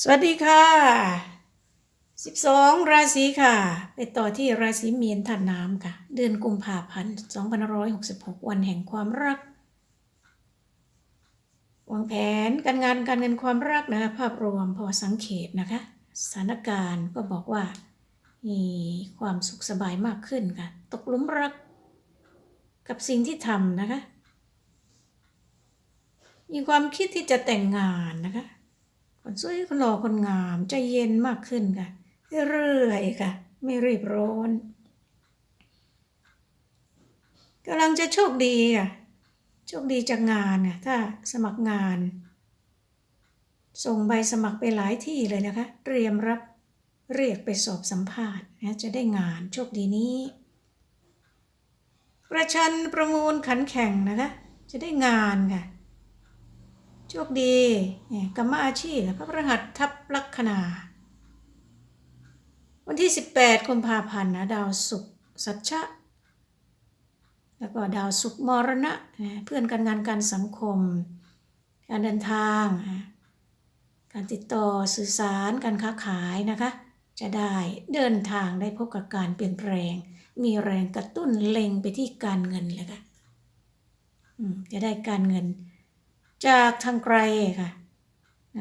สวัสดีค่ะ 12 ราศีค่ะ ไปต่อที่ราศีมีนถัดน้ำค่ะ เดือนกุมภาพันธ์2566 วันแห่งความรัก วางแผนการงานการเงินความรักนะคะภาพรวมพอสังเขตนะคะ สถานการณ์ก็บอกว่า มีความสุขสบายมากขึ้นค่ะ ตกลุมรักกับสิ่งที่ทำนะคะ มีความคิดที่จะแต่งงานนะคะ คนสวยคนหล่อคนงามใจเย็นมากขึ้นค่ะ เรื่อยๆค่ะ ไม่รีบร้อนกำลังจะโชคดีอะโชคดีจากงานอะถ้าสมัครงาน ส่งใบสมัครไปหลายที่เลยนะคะ เตรียมรับเรียกไปสอบสัมภาษณ์นะจะได้งานโชคดีนี้ ประชันประมูลขันแข่งนะคะ จะได้งานค่ะ โชคดีนี่กรรมอาชีพพระพฤหัสทับลัคนา วันที่ 18กุมภาพันธ์นะดาวศุกร์สัชชะ แล้วก็ดาวศุกร์มรณะ เพื่อนการงานการสังคม การเดินทาง การติดต่อสื่อสารการค้าขายนะคะ จะได้เดินทางได้พบกับการเปลี่ยนแปลง มีแรงกระตุ้นเล็งไปที่การเงินเลยค่ะจะได้การเงิน จากทางไกลค่ะ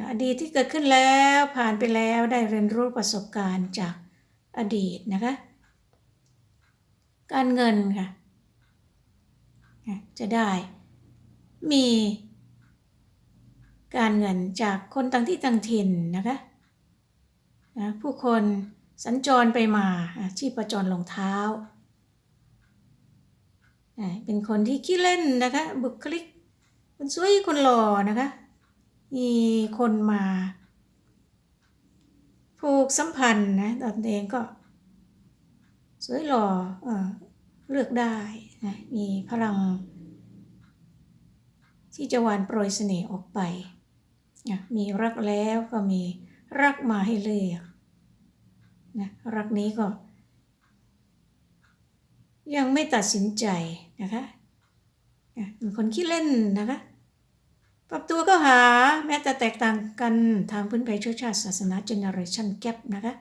อดีตที่เกิดขึ้นแล้วผ่านไปแล้วได้เรียนรู้ประสบการณ์จากอดีตนะคะ การเงินค่ะ จะได้มีการเงินจากคนต่างที่ต่างถิ่นนะคะนะผู้คนสัญจรไปมาอะชีพจรลงเท้า เป็นคนที่ขี้เล่นนะคะบุคลิก คนสวยคนหล่อนะคะ มีคนมาผูกสัมพันธ์นะตนเองก็ สวยหล่อเออเลือกได้นะมีพลัง ที่จะหวานโปรยเสน่ห์ออกไปนะมีรักแล้วก็มีรักมาให้เลือกนะรักนี้ก็ ยังไม่ตัดสินใจนะคะอะเป็นคนขี้เล่นนะคะ ปรับตัวก็หาแม้แต่แตกต่างกันทางพื้นเพเชื้อชาติศาสนาเจเนอเรชันแกปนะคะ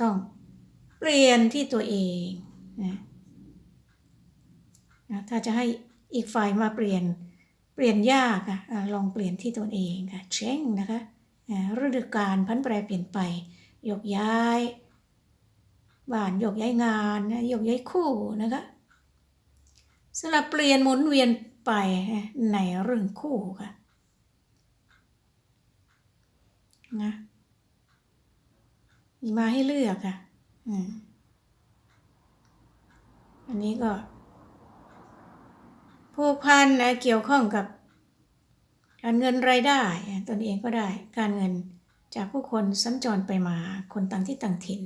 ต้องเปลี่ยนที่ตัวเองนะถ้าจะให้อีกฝ่ายมาเปลี่ยนเปลี่ยนยากอะลองเปลี่ยนที่ตัวเองค่ะเช่งนะคะฤดูกาลพันแปรเปลี่ยนไปยกย้ายบ้านยกย้ายงานนะยกย้ายคู่นะคะสลับเปลี่ยนหมุนเวียน ไปในเรื่องคู่ค่ะนะมีมาให้เลือกค่ะอันนี้ก็ผูกพันนะเกี่ยวข้องกับ การเงินรายได้ตนเองก็ได้ การเงินจากผู้คนสัญจรไปมาคนต่างที่ต่างถิ่น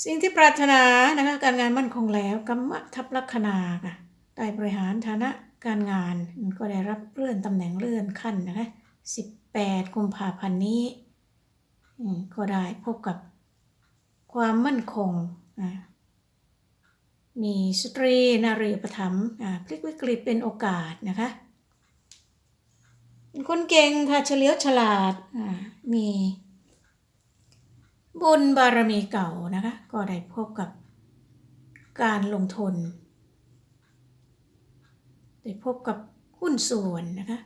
สิ่งที่ปรารถนานะคะการงานมั่นคงแล้วกรรมทับลัคนาค่ะได้บริหารฐานะการงานก็ได้รับเลื่อนตำแหน่งเลื่อนขั้นนะคะ18กุมภาพันธ์นี้อืมก็ได้พบกับความมั่นคงอะมีสตรีนารีอุปถัมอะพลิกวิกฤตเป็นโอกาสนะคะเป็นคนเก่งค่ะเฉลียวฉลาดอะมี บุญบารมีเก่านะคะ ก็ได้พบกับการลงทุน ได้พบกับหุ้นส่วนนะคะ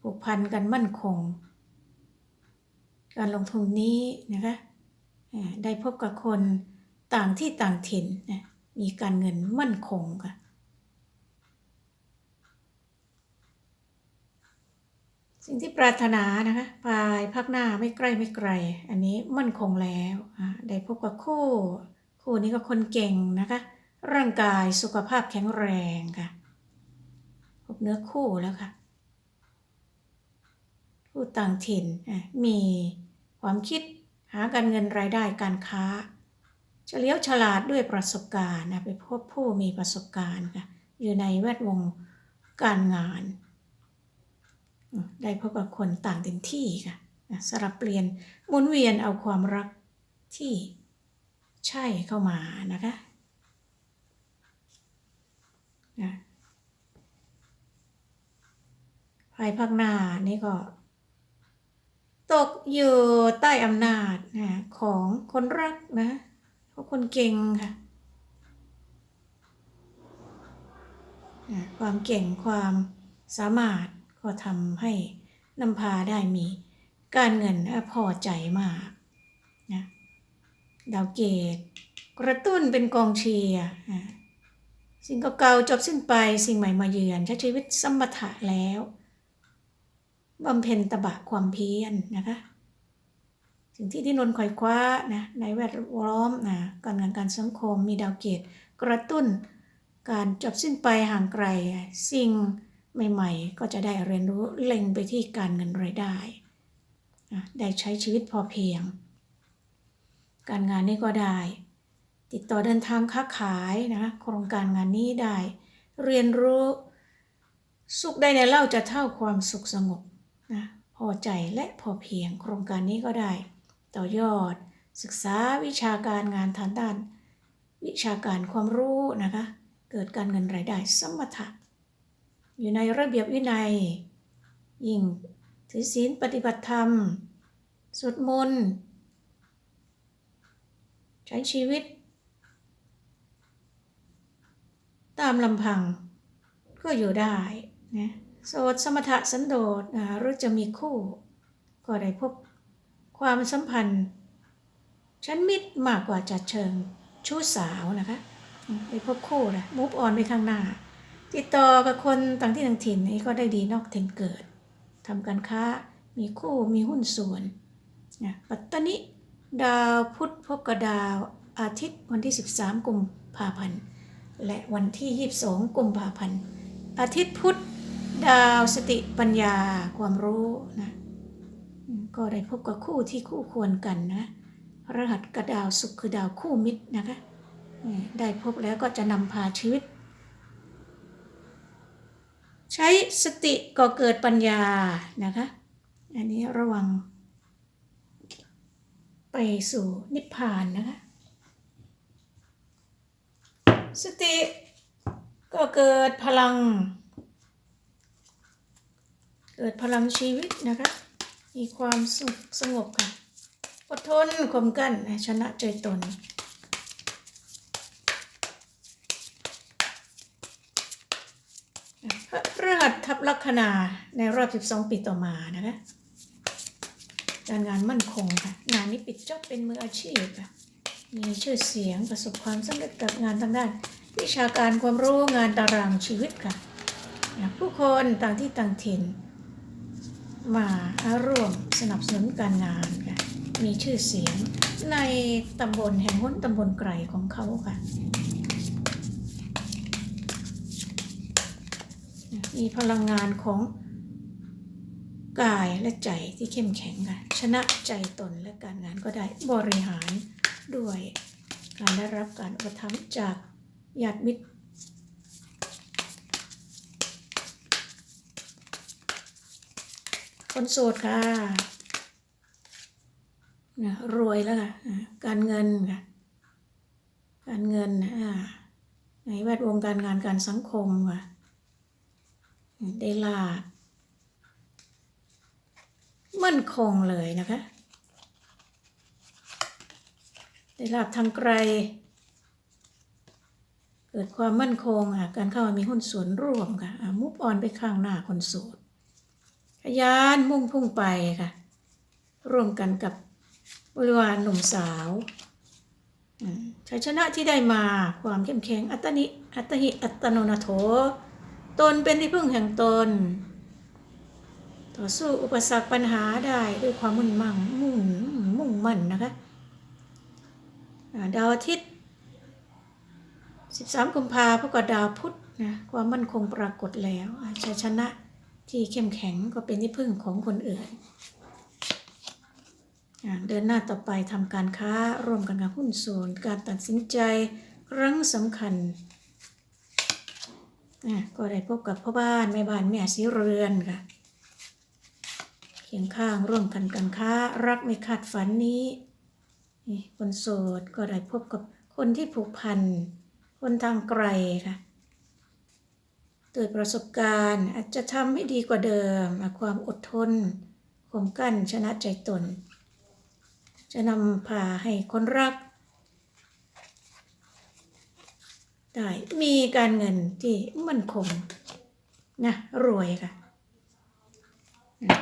ผูกพันกันมั่นคง การลงทุนนี้นะคะได้พบกับคนต่างที่ต่างถิ่นนะมีการเงินมั่นคงค่ะ สิ่งที่ปรารถนานะคะภายภาคหน้าไม่ใกล้ไม่ไกล อันนี้มั่นคงแล้วได้พบกับคู่ คู่นี้ก็คนเก่งนะคะ ร่างกายสุขภาพแข็งแรงค่ะ พบเนื้อคู่แล้วค่ะผู้ต่างถิ่นมีความคิดหาการเงินรายได้การค้าเฉลียวฉลาดด้วยประสบการณ์นะไปพบผู้มีประสบการณ์ค่ะ อยู่ในแวดวงการงาน ได้พบกับคนต่างถิ่นที่ค่ะสลับเปลี่ยนหมุนเวียนเอาความรักที่ใช่เข้ามานะคะนะายภาคหน้านี่ก็ ตกอยู่ใต้อำนาจนะของคนรักนะของคนเก่งค่ะความเก่งความสามารถ ก็ทำให้นำพาได้มีการเงินพอใจมากนะดาวเกตกระตุ้นเป็นกองเชียร์สิ่งเก่าๆจบสิ้นไปสิ่งใหม่มาเยือนใช้ชีวิตสมถะแล้วบำเพ็ญตบะความเพียรนะคะสิ่งที่ที่นนคอยคว้านะในแวดล้อมนะการงานการสังคมมีดาวเกตกระตุ้นการจบสิ้นไปห่างไกลสิ่ง ใหม่ๆ ก็จะได้เรียนรู้เล็งไปที่การเงินรายได้ ได้ใช้ชีวิตพอเพียง การงานนี้ก็ได้ ติดต่อเดินทางค้าขายนะโครงการงานนี้ได้ เรียนรู้สุขได้ในเล่าจะเท่าความสุขสงบนะพอใจและพอเพียง โครงการนี้ก็ได้ ต่อยอด ศึกษาวิชาการงานทางด้าน วิชาการความรู้นะคะเกิดการเงินรายได้สมถะ อยู่ในระเบียบวินัย ยิ่งถือศีลปฏิบัติธรรม สวดมนต์ใช้ชีวิต ตามลำพังก็อยู่ได้นะโสดสมถะสันโดษหรือจะมีคู่ ก็ได้พบความสัมพันธ์ชั้นมิตรมากกว่าจัดเชิงชู้สาวนะคะได้พบคู่นะมูฟออนไปข้างหน้า ติดต่อกับคนต่างที่ต่างถิ่นนี้ก็ได้ดีนอกถิ่นเกิดทำการค้ามีคู่มีหุ้นส่วนนะปัตตานิดาวพุธพบกับดาวอาทิตย์วันที่ 13 กุมภาพันธ์ และวันที่ 22 กุมภาพันธ์ อาทิตย์พุธดาวสติปัญญาความรู้นะก็ได้พบกับคู่ที่คู่ควรกันนะรหัสกับดาวศุกร์คือดาวคู่มิตรนะคะได้พบแล้วก็จะนำพาชีวิต ใช้สติก็เกิดปัญญานะคะ อันนี้ระวัง ไปสู่นิพพานนะคะ สติก็เกิดพลัง เกิดพลังชีวิตนะคะ มีความสุขสงบค่ะ อดทนข่มกันชนะใจตน พระร หัสทับลัคนาในรอบ 12 ปีต่อมานะคะการงานมั่นคงค่ะ งานนี้ปิดจอบเป็นมืออาชีพค่ะมีชื่อเสียงประสบความสำเร็จกับงานทางด้าน วิชาการความรู้งานตารางชีวิตค่ะ ผู้คนต่างที่ต่างถิ่น มาร่วมสนับสนุนการงานค่ะ มีชื่อเสียงในตำบลแห่งห้นตำบลไกรของเขาค่ะ มีพลังงานของกายและใจที่เข้มแข็งค่ะ ชนะใจตนและการงานก็ได้บริหารด้วยการได้รับการอุปถัมภ์จากญาติมิตร คนโสดค่ะนะรวยแล้วค่ะ การเงินค่ะ การเงินอ่าในแวดวงการงานการสังคมค่ะ ได้ลามั่นคงเลยนะคะ ได้ลาบทางไกล เกิดความมั่นคงอะการเข้ามามีหุ้นส่วนร่วมค่ะมุฟออนไปข้างหน้าคนโสดขยันมุ่งพุ่งไปค่ะ ร่วมกันกับบริวารหนุ่มสาวชัยชนะที่ได้มาความเข้มแข็งอัตนิอัตตหิอัตโนนาโถ ตนเป็นที่พึ่งแห่งตน ต่อสู้อุปสรรคปัญหาได้ด้วยความมุ่งมั่งมุ่งมุ่งมั่นนะคะดาวอาทิตย์ 13 กุมภาพันธ์กับดาวพุธนะความมั่นคงปรากฏแล้วชัยชนะที่เข้มแข็งก็เป็นที่พึ่งของคนอื่น เดินหน้าต่อไปทำการค้าร่วมกันกับหุ้นส่วนการตัดสินใจครั้งสำคัญ อะก็ได้พบกับพ่อบ้านแม่บ้านแม่สีเรือนค่ะเคียงข้างร่วมกันการค้า รักไม่คาดฝันนี้นี่คนโสดก็ได้พบกับคนที่ผูกพัน คนทางไกลค่ะโดประสบการณ์อาจจะทำให้ดีกว่าเดิม ความอดทนความกั้นชนะใจตน จะนำพาให้คนรัก ได้มีการเงินที่มั่นคงนะรวยค่ะ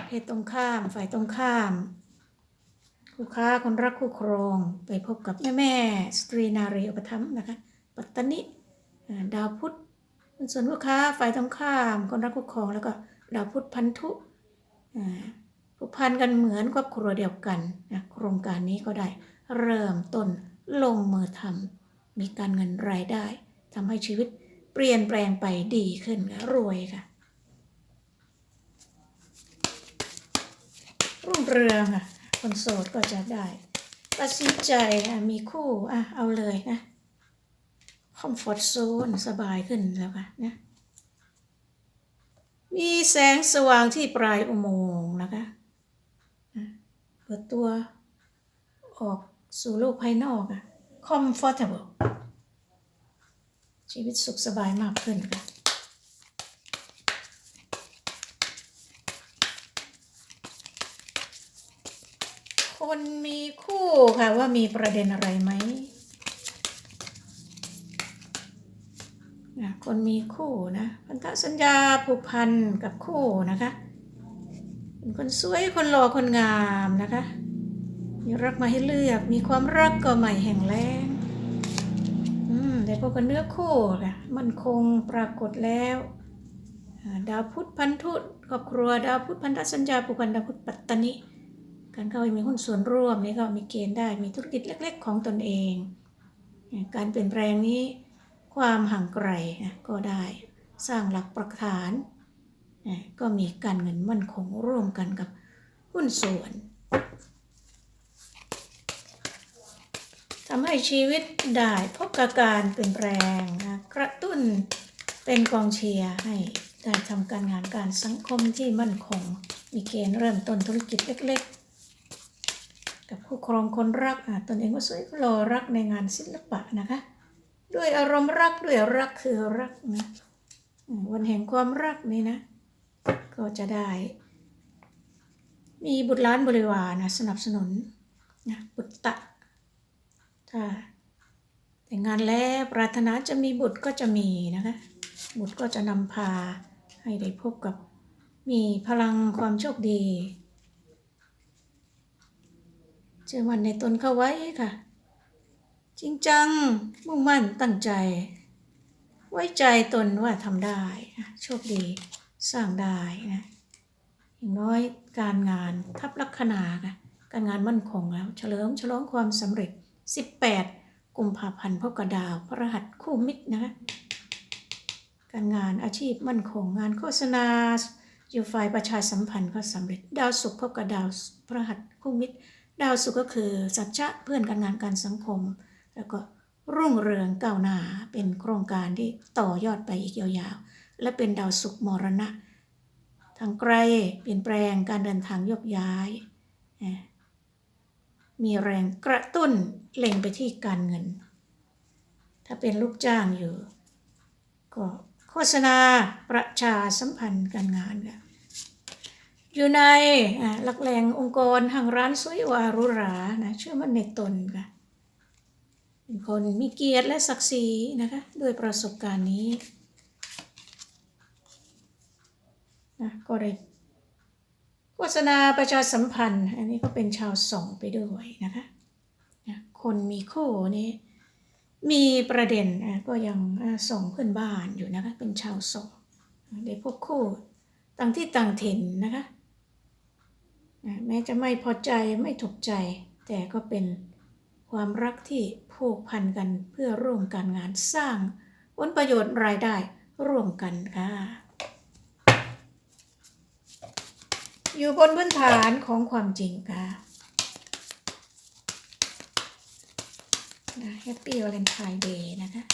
เพศตรงข้ามฝ่ายตรงข้าม คู่ค้าคนรักคู่ครองไปพบกับแม่แม่สตรีนารีอุปถัมนะคะ ปัตตนิดาวพุธส่วนลูกค้าฝ่ายตรงข้าม คนรักคู่ครองแล้วก็ดาวพุธพันธุผูกพันกันเหมือนครอบครัวเดียวกันนะโครงการนี้ก็ได้เริ่มต้นลงมือทำมีการเงินรายได้ ทำให้ชีวิตเปลี่ยนแปลงไปดีขึ้นค่ะรวยค่ะ รุ่งเรืองอะ คนโสดก็จะได้ตัดสินใจอะมีคู่อะเอาเลยนะคอมฟอร์ z โซนสบายขึ้นแล้วค่ะนะมีแสงสว่างที่ปลายอุโมงค์นะคะเปิดตัวออกสู่โลกภายนอกอะ comfortable ชีวิตสุขสบายมากขึ้นค่ะคนมีคู่ค่ะว่ามีประเด็นอะไรไหมนะคนมีคู่นะพันธสัญญาผูกพันกับคู่นะคะเป็นคนสวยคนหล่อคนงามนะคะ มีรักมาให้เลือก มีความรักก็ใหม่แห่งแรง อืมได้พบกันเนื้อคู่ค่ะมันคงปรากฏแล้ว ดาวพุธพันธุครอบครัวดาวพุธพันธสัญญาผูกพันดาวพุธปัตตนิการเข้าไปมีหุ้นส่วนร่วมนี่ก็มีเกณฑ์ได้มีธุรกิจเล็ก ๆ ของตนเอง การเปลี่ยนแปลงนี้ความห่างไกลนะก็ได้สร้างหลักประฐานนะก็มีการเงินมั่นคงร่วมกันกับหุ้นส่วน ทำให้ชีวิตได้พบกับการเปลี่ยนแปลงนะกระตุ้นเป็นกองเชียร์ให้ได้ทำการงานการสังคมที่มั่นคง มีเกณฑ์เริ่มต้นธุรกิจเล็ก ๆ กับคู่ครองคนรักตนเองก็สวยก็รอรักในงานศิลปะนะคะ ด้วยอารมณ์รักด้วยรักคือรักนะวันแห่งความรักนี่นะ ก็จะได้ มีบุตรล้านบริวารนะสนับสนุนนะบุตรตะ ถ้าแต่งงานแล้วปรารถนาจะมีบุตรก็จะมีนะคะ บุตรก็จะนำพาให้ได้พบกับมีพลังความโชคดีเชื่อมันในตนเข้าไว้ค่ะ จริงจัง มุ่งมั่นตั้งใจ ไว้ใจตนว่าทำได้นะโชคดีสร้างได้นะอย่างน้อยการงานทับลัคนาค่ะการงานมั่นคงแล้ว เฉลิมฉลองความสำเร็จ 18 กุมภาพันธ์พบกับดาวพระรหัสคู่มิตรนะคะการงานอาชีพมั่นคงงานโฆษณา อยู่ฝ่ายประชาสัมพันธ์ก็สำเร็จ ดาวศุกร์พบกับดาวพระหัสคู่มิตร ดาวศุกร์ก็คือสัจจะเพื่อนการงานการสังคม แล้วก็รุ่งเรืองก้าวหน้าเป็นโครงการที่ต่อยอดไปอีกยาวๆ และเป็นดาวศุกร์มรณะ ทางไกลเปลี่ยนแปลงการเดินทางยกย้ายเมีแรงกระตุ้นเล็งไปที่การเงิน ถ้าเป็นลูกจ้างอยู่ ก็โฆษณาประชาสัมพันธ์การงานค่ะอยู่ในหลักแหล่งองค์กรห้างร้านสวยวารุรานะเชื่อมั่นในตนค่ะเป็นคนมีเกียรติและศักดิ์ศรีนะคะด้วยประสบการณ์นี้นะก็ได้ โฆษณาประชาสัมพันธ์ อันนี้ก็เป็นชาวส่งไปด้วยนะคะคนมีคู่นี้มีประเด็นก็ยังส่งเพื่อนบ้านอยู่นะคะเป็นชาวส่งได้พบคู่ต่างที่ต่างถิ่นนะคะอะแม้จะไม่พอใจไม่ถูกใจ แต่ก็เป็นความรักที่ผูกพันกันเพื่อร่วมการงานสร้างผลประโยชน์รายได้ร่วมกันค่ะ อยู่บนพื้นฐานของความจริงค่ะนะแฮปปี้วาเลนไทน์เดย์นะคะ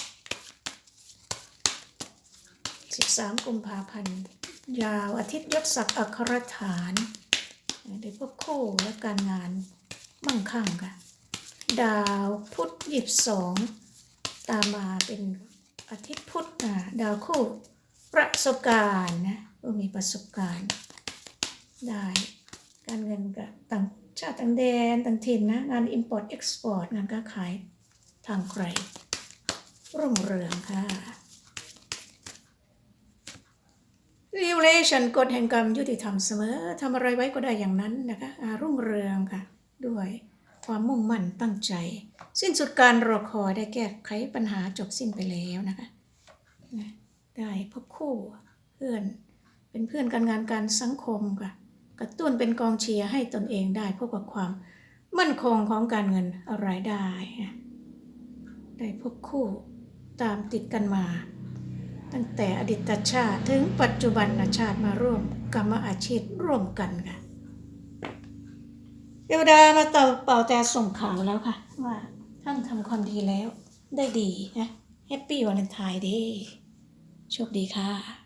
13 กุมภาพันธ์ ยาวอาทิตย์ยศศักดิ์อัครฐานได้พบคู่และการงานมั่งคั่งค่ะ ดาวพุธหยีบสองตามมาเป็นอาทิตย์พุธอะดาวคู่ประสบการณ์นะมีประสบการณ์ ได้ การเงินกับต่างชาติต่างแดนต่างถิ่นนะ งาน Import Export งานค้าขายทางไกลรุ่งเรืองค่ะ Regulation กฎแห่งกรรมยุติธรรมเสมอทำอะไรไว้ก็ได้อย่างนั้นนะคะรุ่งเรืองค่ะ ด้วยความมุ่งมั่นตั้งใจ สิ้นสุดการรอคอยได้แก้ไขปัญหาจบสิ้นไปแล้วนะคะ ได้พบคู่เพื่อนเป็นเพื่อนกันงานการสังคมค่ะ กระตุ้นเป็นกองเชียร์ให้ตนเองได้พบกับความมั่นคงของการเงินรายได้นะได้พบคู่ตามติดกันมา ตั้งแต่อดีตชาติถึงปัจจุบันชาติมาร่วมกรรมอาชีพร่วมกันค่ะเทวดามาเต่าเป่าแต่ส่งข่าวแล้วค่ะ ว่าท่านทำความดีแล้วได้ดีนะแฮปปี้วาเลนไทน์เดย์โชคดีค่ะ